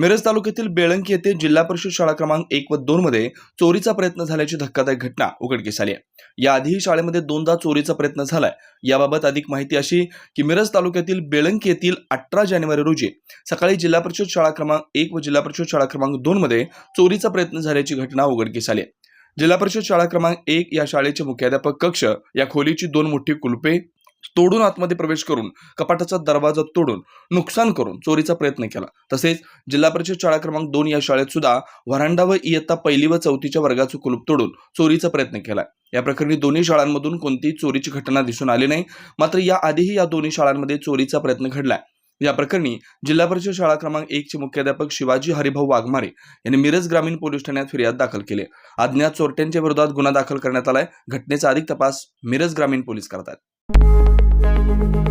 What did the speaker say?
मिरज तालुक्यातील बेळंकी येथे जिल्हा परिषद शाळा क्रमांक एक व दोन मध्ये चोरीचा प्रयत्न झाल्याची धक्कादायक घटना उघडकीस आली आहे. याआधीही शाळेमध्ये दोनदा चोरीचा प्रयत्न झालाय. याबाबत अधिक माहिती अशी की मिरज तालुक्यातील बेळंकी येथील अठरा जानेवारी रोजी सकाळी जिल्हा परिषद शाळा क्रमांक एक व जिल्हा परिषद शाळा क्रमांक दोन मध्ये चोरीचा प्रयत्न झाल्याची घटना उघडकीस आली आहे. जिल्हा परिषद शाळा क्रमांक एक या शाळेचे मुख्याध्यापक कक्ष या खोलीची दोन मोठी कुलपे तोडून आतमध्ये प्रवेश करून कपाटाचा दरवाजा तोडून नुकसान करून चोरीचा प्रयत्न केला. तसेच जिल्हा परिषद शाळा क्रमांक दोन या शाळेत सुद्धा व्हरांडा व इयत्ता पहिली व चौथीच्या वर्गाचं कुलूप तोडून चोरीचा प्रयत्न केला. या प्रकरणी दोन्ही शाळांमधून कोणतीही चोरीची घटना दिसून आली नाही. मात्र या आधीही या दोन्ही शाळांमध्ये चोरीचा प्रयत्न घडलाय. या प्रकरणी जिल्हा परिषद शाळा क्रमांक एकचे मुख्याध्यापक शिवाजी हरिभाऊ वाघमारे यांनी मिरज ग्रामीण पोलीस ठाण्यात फिर्याद दाखल केली. आहे. अज्ञात चोरट्यांच्या विरोधात गुन्हा दाखल करण्यात आलाय. घटनेचा अधिक तपास मिरज ग्रामीण पोलीस करतात. Müzik